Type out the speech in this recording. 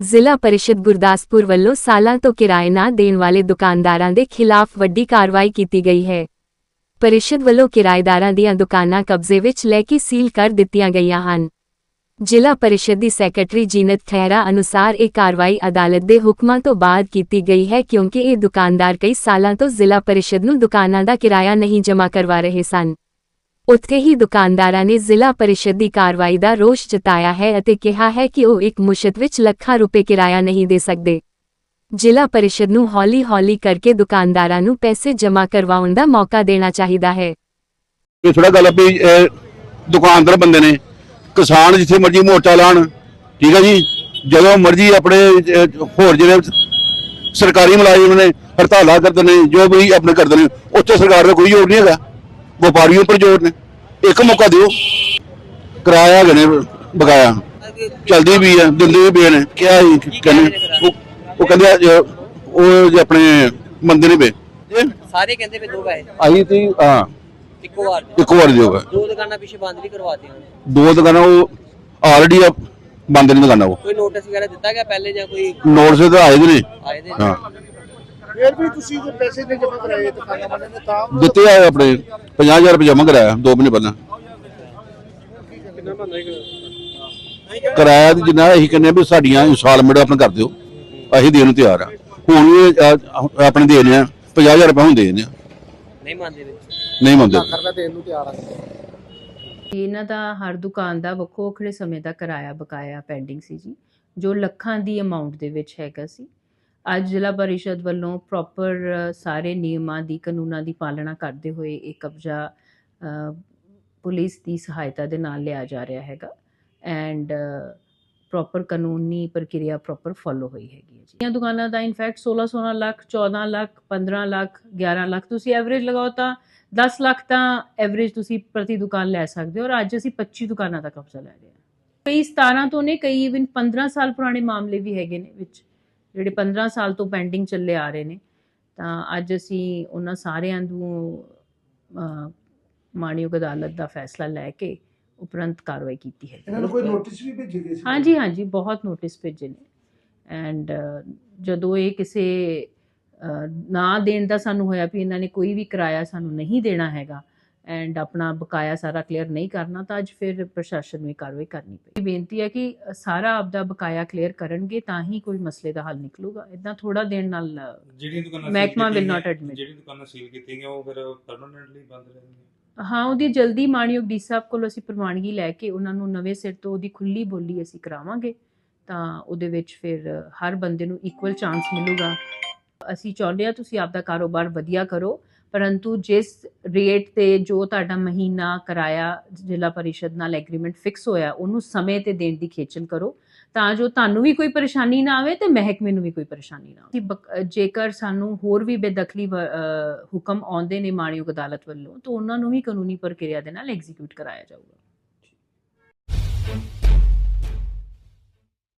ਜ਼ਿਲ੍ਹਾ ਪਰਿਸ਼ਦ ਗੁਰਦਾਸਪੁਰ ਵੱਲੋਂ ਸਾਲਾਂ ਤੋਂ ਕਿਰਾਏ ਨਾ ਦੇਣ ਵਾਲੇ ਦੁਕਾਨਦਾਰਾਂ ਦੇ ਖਿਲਾਫ ਵੱਡੀ ਕਾਰਵਾਈ ਕੀਤੀ ਗਈ ਹੈ। ਪਰਿਸ਼ਦ ਵੱਲੋਂ ਕਿਰਾਏਦਾਰਾਂ ਦੀਆਂ ਦੁਕਾਨਾਂ ਕਬਜ਼ੇ ਵਿੱਚ ਲੈ ਕੇ ਸੀਲ ਕਰ ਦਿੱਤੀਆਂ ਗਈਆਂ ਹਨ। ਜ਼ਿਲ੍ਹਾ ਪਰਿਸ਼ਦ ਦੀ ਸੈਕਟਰੀ ਜੀਨਤ ਖਹਿਰਾ ਅਨੁਸਾਰ ਇਹ ਕਾਰਵਾਈ ਅਦਾਲਤ ਦੇ ਹੁਕਮਾਂ ਤੋਂ ਬਾਅਦ ਕੀਤੀ ਗਈ ਹੈ ਕਿਉਂਕਿ ਇਹ ਦੁਕਾਨਦਾਰ ਕਈ ਸਾਲਾਂ ਤੋਂ ਜ਼ਿਲ੍ਹਾ ਪਰਿਸ਼ਦ ਨੂੰ ਦੁਕਾਨਾਂ ਦਾ ਕਿਰਾਇਆ ਨਹੀਂ ਜਮ੍ਹਾਂ ਕਰਵਾ ਰਹੇ ਸਨ। ਉੱਥੇ ਹੀ ਦੁਕਾਨਦਾਰਾਂ ਨੇ ਜ਼ਿਲ੍ਹਾ ਪਰਿਸ਼ਦ ਦੀ ਕਾਰਵਾਈ ਦਾ ਰੋਸ਼ ਜਤਾਇਆ ਹੈ ਅਤੇ ਕਿਹਾ ਹੈ ਕਿ ਉਹ ਇੱਕ ਮੁਸ਼ਤ ਵਿੱਚ ਲੱਖਾਂ ਰੁਪਏ ਕਿਰਾਇਆ ਨਹੀਂ ਦੇ ਸਕਦੇ। ਜ਼ਿਲ੍ਹਾ ਪਰਿਸ਼ਦ ਨੂੰ ਹੌਲੀ-ਹੌਲੀ ਕਰਕੇ ਦੁਕਾਨਦਾਰਾਂ ਨੂੰ ਪੈਸੇ ਜਮ੍ਹਾਂ ਕਰਵਾਉਣ ਦਾ ਮੌਕਾ ਦੇਣਾ ਚਾਹੀਦਾ ਹੈ। ਇਹ ਥੋੜਾ ਗੱਲ ਵੀ ਦੁਕਾਨਦਾਰ ਬੰਦੇ ਨੇ, ਕਿਸਾਨ ਜਿੱਥੇ ਮਰਜ਼ੀ ਮੋਰਚਾ ਲਾਣ, ਠੀਕ ਹੈ ਜੀ? ਜਦੋਂ ਮਰਜ਼ੀ ਆਪਣੇ ਹੋਰ ਜਿਹੜੇ ਸਰਕਾਰੀ ਮੁਲਾਜ਼ਮ ਨੇ, ਹੜਤਾਲਾਂ ਕਰਦੇ ਨੇ, ਜੋ ਵੀ ਆਪਣੇ ਕਰਦੇ ਨੇ, ਉੱਥੇ ਸਰਕਾਰ ਦਾ ਕੋਈ ਜ਼ੋਰ ਨਹੀਂ ਹੈਗਾ। ਵਪਾਰੀਆਂ ਉੱਪਰ ਜ਼ੋਰ ਨੇ। ਇੱਕ ਮੌਕਾ ਦਿਓ। ਕਿਰਾਇਆ ਨੇ ਬਕਾਇਆ। ਚਲਦੀ ਵੀ ਆ ਦਿੰਦੇ ਵੀ ਪਏ ਨੇ। ਕਿਹਾ ਜੀ ਕਹਿੰਦੇ ਉਹ ਕਹਿੰਦੇ ਜੋ- ਉਹ ਜੇ ਆਪਣੇ ਮੰਦੇ ਨਹੀਂ ਪਏ। ਸਾਰੇ ਕਹਿੰਦੇ ਵੀ ਦੋ ਪੈਸੇ। ਆਈ ਤੀ ਹਾਂ ਇੱਕੋ ਵਾਰ ਇੱਕ ਵਾਰ ਦਿਓਗਾ ਦੋ ਦੁਕਾਨਾਂ ਪਿੱਛੇ ਬੰਦ ਵੀ ਕਰਵਾਤੀ ਦੋ ਦੁਕਾਨਾਂ ਉਹ ਆਲਰੇਡੀ ਬੰਦ ਨਹੀਂ ਦੁਕਾਨਾਂ ਉਹ। ਕੋਈ ਨੋਟਿਸ ਵਗੈਰਾ ਦਿੱਤਾ ਗਿਆ ਪਹਿਲੇ ਜਾਂ ਕੋਈ ਨੋਟਿਸ ਤਾਂ ਆਏ ਦੇ ਨੇ। ਆਏ ਦੇ ਹਾਂ। ਫਿਰ ਵੀ ਤੁਸੀਂ ਜੇ ਪੈਸੇ ਨਹੀਂ ਜਮ੍ਹਾਂ ਕਰਾਏ ਦੁਕਾਨਾਂ ਵਾਲਿਆਂ ਨੇ ਤਾਂ ਦਿੱਤੇ ਆ ਆਪਣੇ 50000 ਰੁਪਏ ਜਮ੍ਹਾਂ ਕਰਾਇਆ 2 ਮਹੀਨੇ ਪਹਿਲਾਂ। ਕਿਰਾਇਆ ਦੀ ਜਿੰਨਾ ਅਸੀਂ ਕਹਿੰਦੇ ਆ ਵੀ ਸਾਡੀਆਂ ਇਨਸਟਾਲਮੈਂਟ ਆਪਣਾ ਕਰ ਦਿਓ ਅਸੀਂ ਦੇਣ ਨੂੰ ਤਿਆਰ ਆ। ਹੁਣ ਵੀ ਆਪਣੇ ਦੇ ਨੇ 50000 ਰੁਪਏ ਹੁਣ ਦੇ ਨੇ ਨਹੀਂ ਮੰਨਦੇ ਵਿੱਚ। ਨਹੀਂ ਮੰਨਦੇ। ਕਰਨਾ ਦੇਣ ਨੂੰ ਤਿਆਰ ਆ। ਇਹਨਾਂ ਦਾ ਹਰ ਦੁਕਾਨ ਦਾ ਵੱਖੋ ਵੱਖਰੇ ਸਮੇਂ ਦਾ ਕਿਰਾਇਆ ਬਕਾਇਆ ਪੈਂਡਿੰਗ ਸੀ ਜੀ ਜੋ ਲੱਖਾਂ ਦੀ ਅਮਾਉਂਟ ਦੇ ਵਿੱਚ ਹੈਗਾ ਸੀ। ਅੱਜ ਜ਼ਿਲ੍ਹਾ ਪਰਿਸ਼ਦ ਵੱਲੋਂ ਪ੍ਰੋਪਰ ਸਾਰੇ ਨਿਯਮਾਂ ਦੀ, ਕਾਨੂੰਨਾਂ ਦੀ ਪਾਲਣਾ ਕਰਦੇ ਹੋਏ ਇਹ ਕਬਜ਼ਾ ਪੁਲਿਸ ਦੀ ਸਹਾਇਤਾ ਦੇ ਨਾਲ ਲਿਆ ਜਾ ਰਿਹਾ ਹੈਗਾ ਐਂਡ ਪ੍ਰੋਪਰ ਕਾਨੂੰਨੀ ਪ੍ਰਕਿਰਿਆ ਪ੍ਰੋਪਰ ਫੋਲੋ ਹੋਈ ਹੈਗੀ ਹੈ ਜੀ। ਇਹ ਦੁਕਾਨਾਂ ਦਾ ਇਨਫੈਕਟ 16 16 ਲੱਖ 14 ਲੱਖ 15 ਲੱਖ 11 ਲੱਖ ਤੁਸੀਂ ਐਵਰੇਜ ਲਗਾਓ ਤਾਂ 10 ਲੱਖ ਤਾਂ ਐਵਰੇਜ ਤੁਸੀਂ ਪ੍ਰਤੀ ਦੁਕਾਨ ਲੈ ਸਕਦੇ ਹੋ ਔਰ ਅੱਜ ਅਸੀਂ 25 ਦੁਕਾਨਾਂ ਦਾ ਕਬਜ਼ਾ ਲੈ ਰਹੇ ਹਾਂ। ਕਈ 17 ਤੋਂ ਨੇ, ਕਈ ਇਵਨ 15 ਸਾਲ ਪੁਰਾਣੇ ਮਾਮਲੇ ਵੀ ਹੈਗੇ ਨੇ ਵਿੱਚ। ਜਿਹੜੇ 15 ਸਾਲ ਤੋਂ ਪੈਂਡਿੰਗ ਚੱਲੇ ਆ ਰਹੇ ਨੇ ਤਾਂ ਅੱਜ ਅਸੀਂ ਉਹਨਾਂ ਸਾਰਿਆਂ ਨੂੰ ਮਾਣਯੋਗ ਅਦਾਲਤ ਦਾ ਫੈਸਲਾ ਲੈ ਕੇ ਉਪਰੰਤ ਕਾਰਵਾਈ ਕੀਤੀ ਹੈ। ਇਹਨਾਂ ਨੂੰ ਕੋਈ ਨੋਟਿਸ ਵੀ ਭੇਜੇ ਗਏ ਸੀ? ਹਾਂਜੀ ਹਾਂਜੀ ਬਹੁਤ ਨੋਟਿਸ ਭੇਜੇ ਨੇ। ਐਂਡ ਜਦੋਂ ਇਹ ਕਿਸੇ ਨਾ ਦੇਣ ਦਾ ਸਾਨੂੰ ਹੋਇਆ ਵੀ ਇਹਨਾਂ ਨੇ ਕੋਈ ਵੀ ਕਿਰਾਇਆ ਸਾਨੂੰ ਨਹੀਂ ਦੇਣਾ ਹੈਗਾ ਐਂਡ ਆਪਣਾ ਬਕਾਇਆ ਸਾਰਾ ਕਲੀਅਰ ਨਹੀਂ ਕਰਨਾ ਤਾਂ ਅੱਜ ਫਿਰ ਪ੍ਰਸ਼ਾਸਨ ਨੂੰ ਕਾਰਵਾਈ ਕਰਨੀ ਪਈ। ਬੇਨਤੀ ਹੈ ਕਿ ਸਾਰਾ ਆਪਦਾ ਬਕਾਇਆ ਕਲੀਅਰ ਕਰਨਗੇ ਤਾਂ ਹੀ ਕੋਈ ਮਸਲੇ ਦਾ ਹੱਲ ਨਿਕਲੂਗਾ। ਇਦਾਂ ਥੋੜਾ ਦੇਣ ਨਾਲ ਅਹ, ਜਿਹੜੀਆਂ ਦੁਕਾਨਾਂ ਮਹਿਕਮਾ ਸੀਲ ਕੀਤੀਆਂ ਗਈਆਂ ਉਹ ਫਿਰ ਪਰਮਨੈਂਟਲੀ ਬੰਦ ਰਹਿਣਗੀਆਂ। ਹਾਂ ਉਹਦੀ ਜਲਦੀ ਮਾਣਯੋਗ ਡੀ ਸਾਹਿਬ ਕੋਲ ਅਸੀਂ ਪ੍ਰਵਾਨਗੀ ਲੈ ਕੇ ਉਹਨਾਂ ਨੂੰ ਨਵੇਂ ਸਿਰ ਤੋਂ ਉਹਦੀ ਖੁੱਲੀ ਬੋਲੀ ਅਸੀਂ ਕਰਾਵਾਂਗੇ ਤਾਂ ਉਹਦੇ ਵਿੱਚ ਫਿਰ ਹਰ ਬੰਦੇ ਨੂੰ ਇਕੁਅਲ ਚਾਂਸ ਮਿਲੂਗਾ। ਅਸੀਂ ਚਾਹੁੰਦੇ ਆ ਤੁਸੀਂ ਆਪਦਾ ਕਾਰੋਬਾਰ ਵਧੀਆ ਕਰੋ ਪਰੰਤੂ ਜਿਸ ਰੇਟ ਤੇ ਜੋ ਤੁਹਾਡਾ ਮਹੀਨਾ ਕਿਰਾਇਆ ਜ਼ਿਲ੍ਹਾ ਪਰਿਸ਼ਦ ਨਾਲ ਐਗਰੀਮੈਂਟ ਫਿਕਸ ਹੋਇਆ, ਉਹਨੂੰ ਸਮੇਂ ਤੇ ਦੇਣ ਦੀ ਖੇਚਲ ਕਰੋ, ਤਾਂ ਜੋ ਤੁਹਾਨੂੰ ਵੀ ਕੋਈ ਪਰੇਸ਼ਾਨੀ ਨਾ ਆਵੇ ਤੇ ਮਹਿਕਮੇ ਨੂੰ ਵੀ ਕੋਈ ਪਰੇਸ਼ਾਨੀ ਨਾ ਆਵੇ। ਜੇਕਰ ਸਾਨੂੰ ਹੋਰ ਵੀ ਬੇਦਖਲੀ ਹੁਕਮ ਆਉਂਦੇ ਨੇ ਮਾਣਯੋਗ ਅਦਾਲਤ ਵੱਲੋਂ, ਤਾਂ ਉਹਨਾਂ ਨੂੰ ਵੀ ਕਾਨੂੰਨੀ ਪ੍ਰਕਿਰਿਆ ਦੇ ਨਾਲ ਐਗਜ਼ੀਕਿਊਟ ਕਰਾਇਆ ਜਾਊਗਾ।